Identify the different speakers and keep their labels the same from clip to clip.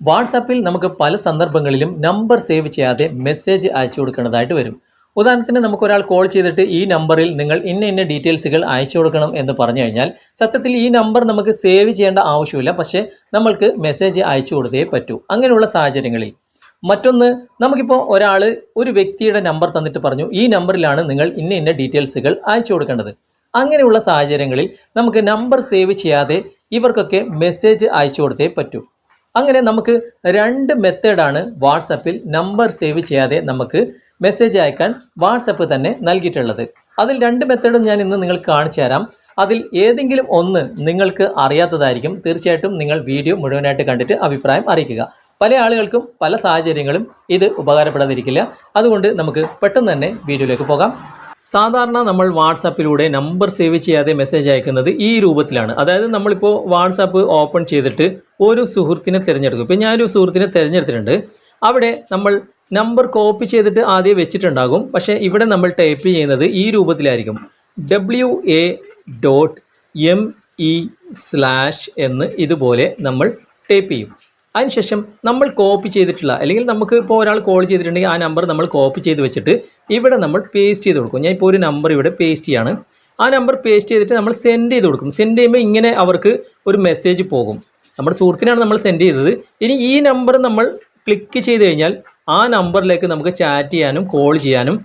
Speaker 1: വാട്സാപ്പിൽ നമുക്ക് പല സന്ദർഭങ്ങളിലും നമ്പർ സേവ് ചെയ്യാതെ മെസ്സേജ് അയച്ചു കൊടുക്കേണ്ടതായിട്ട് വരും. ഉദാഹരണത്തിന് നമുക്ക് ഒരാൾ കോൾ ചെയ്തിട്ട് ഈ നമ്പറിൽ നിങ്ങൾ ഇന്ന ഇന്ന ഡീറ്റെയിൽസുകൾ അയച്ചു കൊടുക്കണം എന്ന് പറഞ്ഞു കഴിഞ്ഞാൽ സത്യത്തിൽ ഈ നമ്പർ നമുക്ക് സേവ് ചെയ്യേണ്ട ആവശ്യമില്ല. പക്ഷേ നമ്മൾക്ക് മെസ്സേജ് അയച്ചു കൊടുത്തേ പറ്റൂ. അങ്ങനെയുള്ള സാഹചര്യങ്ങളിൽ മറ്റൊന്ന് നമുക്കിപ്പോൾ ഒരാൾ ഒരു വ്യക്തിയുടെ നമ്പർ തന്നിട്ട് പറഞ്ഞു ഈ നമ്പറിലാണ് നിങ്ങൾ ഇന്ന ഇന്ന ഡീറ്റെയിൽസുകൾ അയച്ചു കൊടുക്കേണ്ടത്. അങ്ങനെയുള്ള സാഹചര്യങ്ങളിൽ നമുക്ക് നമ്പർ സേവ് ചെയ്യാതെ ഇവർക്കൊക്കെ മെസ്സേജ് അയച്ചു കൊടുത്തേ പറ്റൂ. അങ്ങനെ നമുക്ക് രണ്ട് മെത്തേഡാണ് വാട്സപ്പിൽ നമ്പർ സേവ് ചെയ്യാതെ നമുക്ക് മെസ്സേജ് അയക്കാൻ വാട്സപ്പ് തന്നെ നൽകിയിട്ടുള്ളത്. അതിൽ രണ്ട് മെത്തേഡും ഞാൻ ഇന്ന് നിങ്ങൾക്ക് കാണിച്ചു തരാം. അതിൽ ഏതെങ്കിലും ഒന്ന് നിങ്ങൾക്ക് അറിയാത്തതായിരിക്കും. തീർച്ചയായിട്ടും നിങ്ങൾ വീഡിയോ മുഴുവനായിട്ട് കണ്ടിട്ട് അഭിപ്രായം അറിയിക്കുക. പല ആളുകൾക്കും പല സാഹചര്യങ്ങളും ഇത് ഉപകാരപ്പെടാതിരിക്കില്ല. അതുകൊണ്ട് നമുക്ക് പെട്ടെന്ന് തന്നെ വീഡിയോയിലേക്ക് പോകാം. സാധാരണ നമ്മൾ വാട്സാപ്പിലൂടെ നമ്പർ സേവ് ചെയ്യാതെ മെസ്സേജ് അയക്കുന്നത് ഈ രൂപത്തിലാണ്. അതായത് നമ്മളിപ്പോൾ വാട്സാപ്പ് ഓപ്പൺ ചെയ്തിട്ട് ഒരു സുഹൃത്തിനെ തിരഞ്ഞെടുക്കും. ഇപ്പോൾ ഞാനൊരു സുഹൃത്തിനെ തിരഞ്ഞെടുത്തിട്ടുണ്ട്. അവിടെ നമ്മൾ നമ്പർ കോപ്പി ചെയ്തിട്ട് ആദ്യം വെച്ചിട്ടുണ്ടാകും. പക്ഷേ ഇവിടെ നമ്മൾ ടൈപ്പ് ചെയ്യുന്നത് ഈ രൂപത്തിലായിരിക്കും. W A dot M E slash എന്ന് ഇതുപോലെ നമ്മൾ ടൈപ്പ് ചെയ്യും. അതിനുശേഷം നമ്മൾ കോപ്പി ചെയ്തിട്ടുള്ള അല്ലെങ്കിൽ നമുക്ക് ഇപ്പോൾ ഒരാൾ കോൾ ചെയ്തിട്ടുണ്ടെങ്കിൽ ആ നമ്പർ നമ്മൾ കോപ്പി ചെയ്ത് വെച്ചിട്ട് ഇവിടെ നമ്മൾ പേസ്റ്റ് ചെയ്ത് കൊടുക്കും. ഞാൻ ഇപ്പോൾ ഒരു നമ്പർ ഇവിടെ പേസ്റ്റ് ചെയ്യാണ്. ആ നമ്പർ പേസ്റ്റ് ചെയ്തിട്ട് നമ്മൾ സെൻഡ് ചെയ്ത് കൊടുക്കും. സെൻഡ് ചെയ്യുമ്പോൾ ഇങ്ങനെ അവർക്ക് ഒരു മെസ്സേജ് പോകും. നമ്മുടെ സുഹൃത്തിനാണ് നമ്മൾ സെൻഡ് ചെയ്തത്. ഇനി ഈ നമ്പർ നമ്മൾ ക്ലിക്ക് ചെയ്ത് കഴിഞ്ഞാൽ ആ നമ്പറിലേക്ക് നമുക്ക് ചാറ്റ് ചെയ്യാനും കോൾ ചെയ്യാനും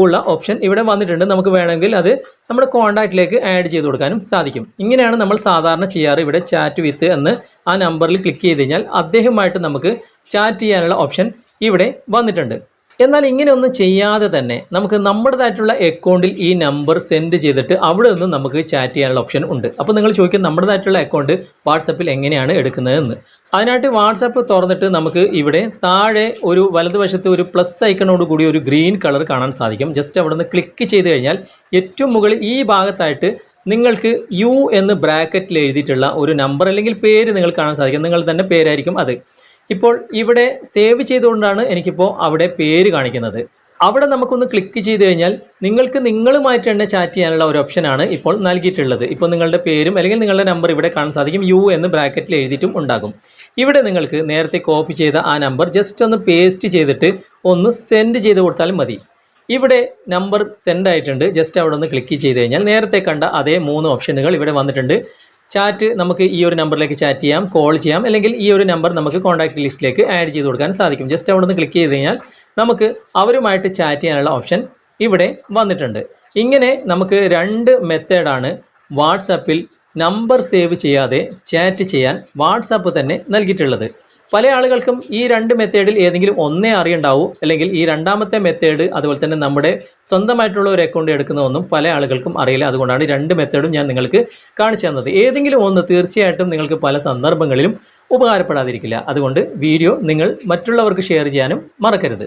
Speaker 1: ഉള്ള ഓപ്ഷൻ ഇവിടെ വന്നിട്ടുണ്ട്. നമുക്ക് വേണമെങ്കിൽ അത് നമ്മുടെ കോൺടാക്റ്റിലേക്ക് ആഡ് ചെയ്ത് കൊടുക്കാനും സാധിക്കും. ഇങ്ങനെയാണ് നമ്മൾ സാധാരണ ചെയ്യാറ് ഇവിടെ ചാറ്റ് വിത്ത് എന്ന് ആ നമ്പറിൽ ക്ലിക്ക് ചെയ്ത് കഴിഞ്ഞാൽ അദ്ദേഹമായിട്ട് നമുക്ക് ചാറ്റ് ചെയ്യാനുള്ള ഓപ്ഷൻ ഇവിടെ വന്നിട്ടുണ്ട്. എന്നാൽ ഇങ്ങനെയൊന്നും ചെയ്യാതെ തന്നെ നമുക്ക് നമ്മുടേതായിട്ടുള്ള അക്കൗണ്ടിൽ ഈ നമ്പർ സെൻഡ് ചെയ്തിട്ട് അവിടെ നിന്ന് നമുക്ക് ചാറ്റ് ചെയ്യാനുള്ള ഓപ്ഷൻ ഉണ്ട്. അപ്പോൾ നിങ്ങൾ ചോദിക്കും നമ്മുടേതായിട്ടുള്ള അക്കൗണ്ട് വാട്സപ്പിൽ എങ്ങനെയാണ് എടുക്കുന്നതെന്ന്. അതിനായിട്ട് വാട്സപ്പ് തുറന്നിട്ട് നമുക്ക് ഇവിടെ താഴെ ഒരു വലതുവശത്ത് ഒരു പ്ലസ് ഐക്കണോട് കൂടി ഒരു ഗ്രീൻ കളർ കാണാൻ സാധിക്കും. ജസ്റ്റ് അവിടെ നിന്ന് ക്ലിക്ക് ചെയ്ത് കഴിഞ്ഞാൽ ഏറ്റവും മുകളിൽ ഈ ഭാഗത്തായിട്ട് നിങ്ങൾക്ക് യു എന്ന് ബ്രാക്കറ്റിൽ എഴുതിയിട്ടുള്ള ഒരു നമ്പർ അല്ലെങ്കിൽ പേര് നിങ്ങൾ കാണാൻ സാധിക്കും. നിങ്ങൾ തന്നെ പേരായിരിക്കും അത്. ഇപ്പോൾ ഇവിടെ സേവ് ചെയ്തുകൊണ്ടാണ് എനിക്കിപ്പോൾ അവിടെ പേര് കാണിക്കുന്നത്. അവിടെ നമുക്കൊന്ന് ക്ലിക്ക് ചെയ്ത് കഴിഞ്ഞാൽ നിങ്ങൾക്ക് നിങ്ങളുമായിട്ട് തന്നെ ചാറ്റ് ചെയ്യാനുള്ള ഒരു ഓപ്ഷനാണ് ഇപ്പോൾ നൽകിയിട്ടുള്ളത്. ഇപ്പോൾ നിങ്ങളുടെ പേരും അല്ലെങ്കിൽ നിങ്ങളുടെ നമ്പർ ഇവിടെ കാണാൻ സാധിക്കും. യു എന്ന് ബ്രാക്കറ്റിൽ എഴുതിയിട്ടും ഉണ്ടാകും. ഇവിടെ നിങ്ങൾക്ക് നേരത്തെ കോപ്പി ചെയ്ത ആ നമ്പർ ജസ്റ്റ് ഒന്ന് പേസ്റ്റ് ചെയ്തിട്ട് ഒന്ന് സെൻഡ് ചെയ്ത് കൊടുത്താലും മതി. ഇവിടെ നമ്പർ സെൻഡ് ആയിട്ടുണ്ട്. ജസ്റ്റ് അവിടെ ഒന്ന് ക്ലിക്ക് ചെയ്ത് കഴിഞ്ഞാൽ നേരത്തെ കണ്ട അതേ മൂന്ന് ഓപ്ഷനുകൾ ഇവിടെ വന്നിട്ടുണ്ട്. ചാറ്റ് നമുക്ക് ഈ ഒരു നമ്പറിലേക്ക് ചാറ്റ് ചെയ്യാം കോൾ ചെയ്യാം അല്ലെങ്കിൽ ഈ ഒരു നമ്പർ നമുക്ക് കോൺടാക്ട് ലിസ്റ്റിലേക്ക് ആഡ് ചെയ്ത് കൊടുക്കാൻ സാധിക്കും. ജസ്റ്റ് അവിടെ നിന്ന് ക്ലിക്ക് ചെയ്ത് കഴിഞ്ഞാൽ നമുക്ക് അവരുമായിട്ട് ചാറ്റ് ചെയ്യാനുള്ള ഓപ്ഷൻ ഇവിടെ വന്നിട്ടുണ്ട്. ഇങ്ങനെ നമുക്ക് രണ്ട് മെത്തേഡാണ് വാട്സാപ്പിൽ നമ്പർ സേവ് ചെയ്യാതെ ചാറ്റ് ചെയ്യാൻ വാട്സാപ്പ് തന്നെ നൽകിയിട്ടുള്ളത്. പല ആളുകൾക്കും ഈ രണ്ട് മെത്തേഡിൽ ഏതെങ്കിലും ഒന്നേ അറിയണ്ടാവൂ. അല്ലെങ്കിൽ ഈ രണ്ടാമത്തെ മെത്തേഡ് അതുപോലെ തന്നെ നമ്മുടെ സ്വന്തമായിട്ടുള്ള ഒരു അക്കൗണ്ട് എടുക്കുന്നതൊന്നും പല ആളുകൾക്കും അറിയില്ല. അതുകൊണ്ടാണ് രണ്ട് മെത്തേഡും ഞാൻ നിങ്ങൾക്ക് കാണിച്ചു തന്നത്. ഏതെങ്കിലും ഒന്ന് തീർച്ചയായിട്ടും നിങ്ങൾക്ക് പല സന്ദർഭങ്ങളിലും ഉപകാരപ്പെടാതിരിക്കില്ല. അതുകൊണ്ട് വീഡിയോ നിങ്ങൾ മറ്റുള്ളവർക്ക് ഷെയർ ചെയ്യാനും മറക്കരുത്.